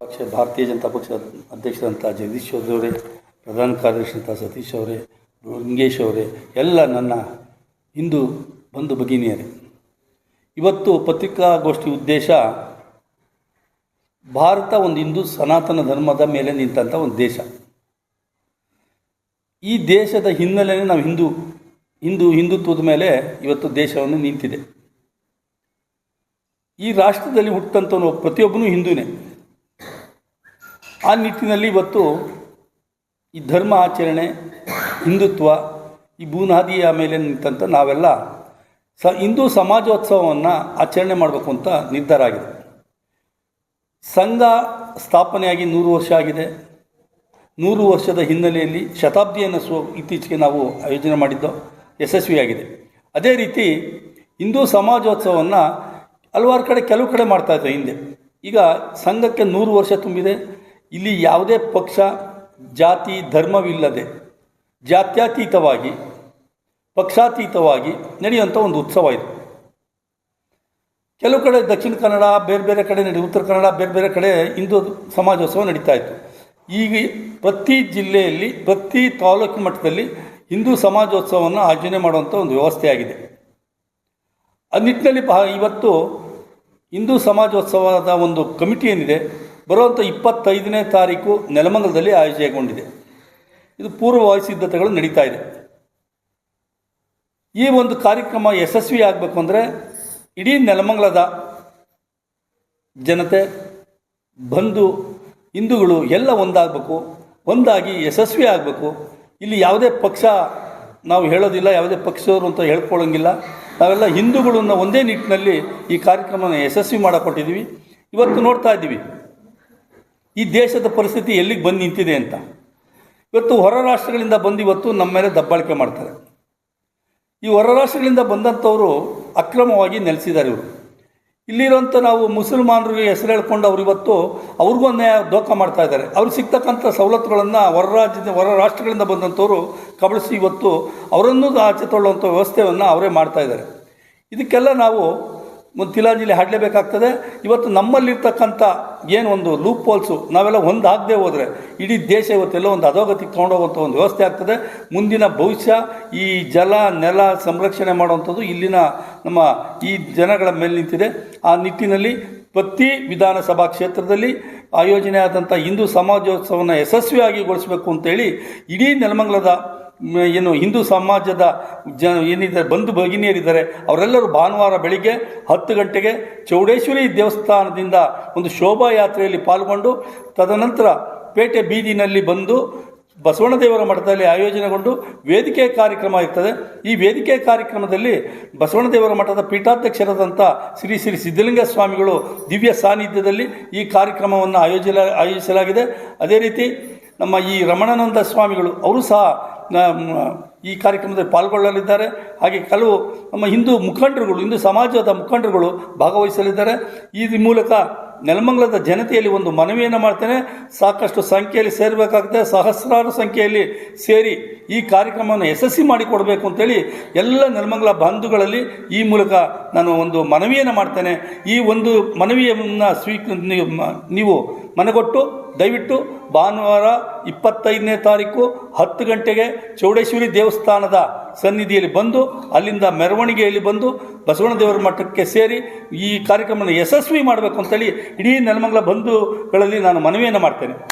ಪಕ್ಷ, ಭಾರತೀಯ ಜನತಾ ಪಕ್ಷದ ಅಧ್ಯಕ್ಷರಂತಹ ಜಗದೀಶ್ ಚೌಧರಿ ಅವರೇ, ಪ್ರಧಾನ ಕಾರ್ಯದರ್ಶಿಯಂಥ ಸತೀಶ್ ಅವರೇ, ಲಿಂಗೇಶ್ ಅವರೇ, ಎಲ್ಲ ನನ್ನ ಹಿಂದೂ ಬಂಧು ಭಗಿನಿಯರೇ. ಇವತ್ತು ಪತ್ರಿಕಾಗೋಷ್ಠಿ ಉದ್ದೇಶ, ಭಾರತ ಒಂದು ಹಿಂದೂ ಸನಾತನ ಧರ್ಮದ ಮೇಲೆ ನಿಂತಂಥ ಒಂದು ದೇಶ. ಈ ದೇಶದ ಹಿನ್ನೆಲೆಯೇ ನಾವು ಹಿಂದೂ ಹಿಂದೂ ಹಿಂದುತ್ವದ ಮೇಲೆ ಇವತ್ತು ದೇಶವನ್ನು ನಿಂತಿದೆ. ಈ ರಾಷ್ಟ್ರದಲ್ಲಿ ಹುಟ್ಟಂಥವನು ಪ್ರತಿಯೊಬ್ಬನೂ ಹಿಂದೂನೇ. ಆ ನಿಟ್ಟಿನಲ್ಲಿ ಇವತ್ತು ಈ ಧರ್ಮ ಆಚರಣೆ, ಹಿಂದುತ್ವ, ಈ ಭೂನಾದಿಯ ಮೇಲೆ ನಿಂತಂಥ ನಾವೆಲ್ಲ ಸ, ಹಿಂದೂ ಸಮಾಜೋತ್ಸವವನ್ನು ಆಚರಣೆ ಮಾಡಬೇಕು ಅಂತ ನಿರ್ಧಾರ ಆಗಿದೆ. ಸಂಘ ಸ್ಥಾಪನೆಯಾಗಿ ನೂರು ವರ್ಷ ಆಗಿದೆ. ನೂರು ವರ್ಷದ ಹಿನ್ನೆಲೆಯಲ್ಲಿ ಶತಾಬ್ದಿಯನ್ನು ಸ್ವ ಇತ್ತೀಚೆಗೆ ನಾವು ಆಯೋಜನೆ ಮಾಡಿದ್ದು ಯಶಸ್ವಿಯಾಗಿದೆ. ಅದೇ ರೀತಿ ಹಿಂದೂ ಸಮಾಜೋತ್ಸವವನ್ನು ಹಲವಾರು ಕಡೆ ಕೆಲವು ಕಡೆ ಮಾಡ್ತಾ ಇದ್ದೆ ಹಿಂದೆ. ಈಗ ಸಂಘಕ್ಕೆ ನೂರು ವರ್ಷ ತುಂಬಿದೆ. ಇಲ್ಲಿ ಯಾವುದೇ ಪಕ್ಷ, ಜಾತಿ, ಧರ್ಮವಿಲ್ಲದೆ ಜಾತ್ಯತೀತವಾಗಿ, ಪಕ್ಷಾತೀತವಾಗಿ ನಡೆಯುವಂಥ ಒಂದು ಉತ್ಸವ ಇದು. ಕೆಲವು ಕಡೆ ದಕ್ಷಿಣ ಕನ್ನಡ, ಬೇರೆ ಬೇರೆ ಕಡೆ ನಡೆ ಉತ್ತರ ಕನ್ನಡ, ಬೇರೆ ಬೇರೆ ಕಡೆ ಹಿಂದೂ ಸಮಾಜೋತ್ಸವ ನಡೀತಾ ಇತ್ತು. ಈಗ ಪ್ರತಿ ಜಿಲ್ಲೆಯಲ್ಲಿ, ಪ್ರತಿ ತಾಲೂಕು ಮಟ್ಟದಲ್ಲಿ ಹಿಂದೂ ಸಮಾಜೋತ್ಸವವನ್ನು ಆಯೋಜನೆ ಮಾಡುವಂಥ ಒಂದು ವ್ಯವಸ್ಥೆ ಆಗಿದೆ ಆ ನಿಟ್ಟಿನಲ್ಲಿ ಬಹ, ಇವತ್ತು ಹಿಂದೂ ಸಮಾಜೋತ್ಸವದ ಒಂದು ಕಮಿಟಿ ಏನಿದೆ ಬರುವಂಥ ಇಪ್ಪತ್ತೈದನೇ ತಾರೀಕು ನೆಲಮಂಗಲದಲ್ಲಿ ಆಯೋಜನೆಗೊಂಡಿದೆ. ಇದು ಪೂರ್ವವಾಯು ಸಿದ್ಧತೆಗಳು ನಡೀತಾ ಇದೆ. ಈ ಒಂದು ಕಾರ್ಯಕ್ರಮ ಯಶಸ್ವಿ ಆಗಬೇಕು ಅಂದರೆ ಇಡೀ ನೆಲಮಂಗಲದ ಜನತೆ, ಬಂಧು ಹಿಂದೂಗಳು ಎಲ್ಲ ಒಂದಾಗಬೇಕು, ಒಂದಾಗಿ ಯಶಸ್ವಿ ಆಗಬೇಕು. ಇಲ್ಲಿ ಯಾವುದೇ ಪಕ್ಷ ನಾವು ಹೇಳೋದಿಲ್ಲ, ಯಾವುದೇ ಪಕ್ಷದವರು ಅಂತ ಹೇಳ್ಕೊಳ್ಳೋಂಗಿಲ್ಲ. ನಾವೆಲ್ಲ ಹಿಂದೂಗಳನ್ನು ಒಂದೇ ನಿಟ್ಟಿನಲ್ಲಿ ಈ ಕಾರ್ಯಕ್ರಮನ ಯಶಸ್ವಿ ಮಾಡಿಕೊಟ್ಟಿದ್ದೀವಿ. ಇವತ್ತು ನೋಡ್ತಾ ಇದ್ದೀವಿ. ಈ ದೇಶದ ಪರಿಸ್ಥಿತಿ ಎಲ್ಲಿಗೆ ಬಂದು ನಿಂತಿದೆ ಅಂತ. ಇವತ್ತು ಹೊರ ರಾಷ್ಟ್ರಗಳಿಂದ ಬಂದು ಇವತ್ತು ನಮ್ಮ ಮೇಲೆ ದಬ್ಬಾಳಿಕೆ ಮಾಡ್ತಾರೆ. ಈ ಹೊರ ರಾಷ್ಟ್ರಗಳಿಂದ ಬಂದಂಥವರು ಅಕ್ರಮವಾಗಿ ನೆಲೆಸಿದ್ದಾರೆ ಇವರು. ಇಲ್ಲಿರುವಂಥ ನಾವು ಮುಸಲ್ಮಾನರಿಗೆ ಹೆಸರು ಹೇಳ್ಕೊಂಡು ಅವ್ರು ಇವತ್ತು ಅವ್ರಿಗೂ ಅನ್ಯಾಯ ದೋಖ ಮಾಡ್ತಾ ಇದ್ದಾರೆ. ಅವ್ರಿಗೆ ಸಿಗ್ತಕ್ಕಂಥ ಸವಲತ್ತುಗಳನ್ನು ಹೊರ ರಾಜ್ಯದಿಂದ, ಹೊರ ರಾಷ್ಟ್ರಗಳಿಂದ ಬಂದಂಥವರು ಕಬಳಿಸಿ ಇವತ್ತು ಅವರನ್ನು ಆಚೆ ತೊಳ್ಳುವಂಥ ವ್ಯವಸ್ಥೆಯನ್ನು ಅವರೇ ಮಾಡ್ತಾ ಇದ್ದಾರೆ. ಇದಕ್ಕೆಲ್ಲ ನಾವು ಒಂದು ತಿಲಾಂಜಲಿ ಹಾಡಲೇಬೇಕಾಗ್ತದೆ. ಇವತ್ತು ನಮ್ಮಲ್ಲಿರ್ತಕ್ಕಂಥ ಏನು ಒಂದು ಲೂಪ್ ಹೋಲ್ಸು ನಾವೆಲ್ಲ ಒಂದಾಗದೆ ಹೋದರೆ, ಇಡೀ ದೇಶ ಇವತ್ತೆಲ್ಲ ಒಂದು ಅಧೋಗತಿಗೆ ತೊಗೊಂಡೋಗುವಂಥ ಒಂದು ವ್ಯವಸ್ಥೆ ಆಗ್ತದೆ. ಮುಂದಿನ ಭವಿಷ್ಯ, ಈ ಜಲ, ನೆಲ ಸಂರಕ್ಷಣೆ ಮಾಡುವಂಥದ್ದು ಇಲ್ಲಿನ ನಮ್ಮ ಈ ಜನಗಳ ಮೇಲೆ ನಿಂತಿದೆ. ಆ ನಿಟ್ಟಿನಲ್ಲಿ ಪ್ರತಿ ವಿಧಾನಸಭಾ ಕ್ಷೇತ್ರದಲ್ಲಿ ಆಯೋಜನೆ ಆದಂಥ ಹಿಂದೂ ಸಮಾಜೋತ್ಸವವನ್ನು ಯಶಸ್ವಿಯಾಗಿಗೊಳಿಸಬೇಕು ಅಂತೇಳಿ ಇಡೀ ನೆಲಮಂಗಲದ ಏನು, ಹಿಂದೂ ಸಮಾಜದ ಜ, ಏನಿದ್ದಾರೆ, ಬಂಧು ಭಗಿನಿಯರಿದ್ದಾರೆ, ಅವರೆಲ್ಲರೂ ಭಾನುವಾರ ಬೆಳಿಗ್ಗೆ ಹತ್ತು ಗಂಟೆಗೆ ಚೌಡೇಶ್ವರಿ ದೇವಸ್ಥಾನದಿಂದ ಒಂದು ಶೋಭಾಯಾತ್ರೆಯಲ್ಲಿ ಪಾಲ್ಗೊಂಡು ತದನಂತರ ಪೇಟೆ ಬೀದಿನಲ್ಲಿ ಬಂದು ಬಸವಣ್ಣದೇವರ ಮಠದಲ್ಲಿ ಆಯೋಜನೆಗೊಂಡು ವೇದಿಕೆ ಕಾರ್ಯಕ್ರಮ ಇರ್ತದೆ. ಈ ವೇದಿಕೆ ಕಾರ್ಯಕ್ರಮದಲ್ಲಿ ಬಸವಣ್ಣದೇವರ ಮಠದ ಪೀಠಾಧ್ಯಕ್ಷರಾದಂಥ ಶ್ರೀ ಶ್ರೀ ಸಿದ್ಧಲಿಂಗ ಸ್ವಾಮಿಗಳು ದಿವ್ಯ ಸಾನ್ನಿಧ್ಯದಲ್ಲಿ ಈ ಕಾರ್ಯಕ್ರಮವನ್ನು ಆಯೋಜಲ, ಆಯೋಜಿಸಲಾಗಿದೆ. ಅದೇ ರೀತಿ ನಮ್ಮ ಈ ರಮಣಾನಂದ ಸ್ವಾಮಿಗಳು, ಅವರು ಸಹ ಈ ಕಾರ್ಯಕ್ರಮದಲ್ಲಿ ಪಾಲ್ಗೊಳ್ಳಲಿದ್ದಾರೆ. ಹಾಗೆ ಕೆಲವು ನಮ್ಮ ಹಿಂದೂ ಮುಖಂಡರುಗಳು ಹಿಂದೂ ಸಮಾಜದ ಮುಖಂಡರುಗಳು ಭಾಗವಹಿಸಲಿದ್ದಾರೆ. ಈ ಮೂಲಕ ನೆಲಮಂಗಲದ ಜನತೆಯಲ್ಲಿ ಒಂದು ಮನವಿಯನ್ನು ಮಾಡ್ತೇನೆ. ಸಾಕಷ್ಟು ಸಂಖ್ಯೆಯಲ್ಲಿ ಸೇರಬೇಕಾಗುತ್ತೆ. ಸಹಸ್ರಾರು ಸಂಖ್ಯೆಯಲ್ಲಿ ಸೇರಿ ಈ ಕಾರ್ಯಕ್ರಮವನ್ನು ಯಶಸ್ವಿ ಮಾಡಿಕೊಡಬೇಕು ಅಂತೇಳಿ ಎಲ್ಲ ನೆಲಮಂಗಲ ಬಂಧುಗಳಲ್ಲಿ ಈ ಮೂಲಕ ನಾನು ಒಂದು ಮನವಿಯನ್ನು ಮಾಡ್ತೇನೆ. ಈ ಒಂದು ಮನವಿಯನ್ನು ಸ್ವೀಕ, ನೀವು ಮನೆಗೊಟ್ಟು, ದಯವಿಟ್ಟು ಭಾನುವಾರ ಇಪ್ಪತ್ತೈದನೇ ತಾರೀಕು ಹತ್ತು ಗಂಟೆಗೆ ಚೌಡೇಶ್ವರಿ ದೇವಸ್ಥಾನದ ಸನ್ನಿಧಿಯಲ್ಲಿ ಬಂದು, ಅಲ್ಲಿಂದ ಮೆರವಣಿಗೆಯಲ್ಲಿ ಬಂದು ಬಸವಣ್ಣ ದೇವರ ಮಠಕ್ಕೆ ಸೇರಿ ಈ ಕಾರ್ಯಕ್ರಮವನ್ನು ಯಶಸ್ವಿ ಮಾಡಬೇಕು ಅಂತೇಳಿ ಇಡೀ ನೆಲಮಂಗಲ ಬಂಧುಗಳಲ್ಲಿ ನಾನು ಮನವಿಯನ್ನು ಮಾಡ್ತೇನೆ.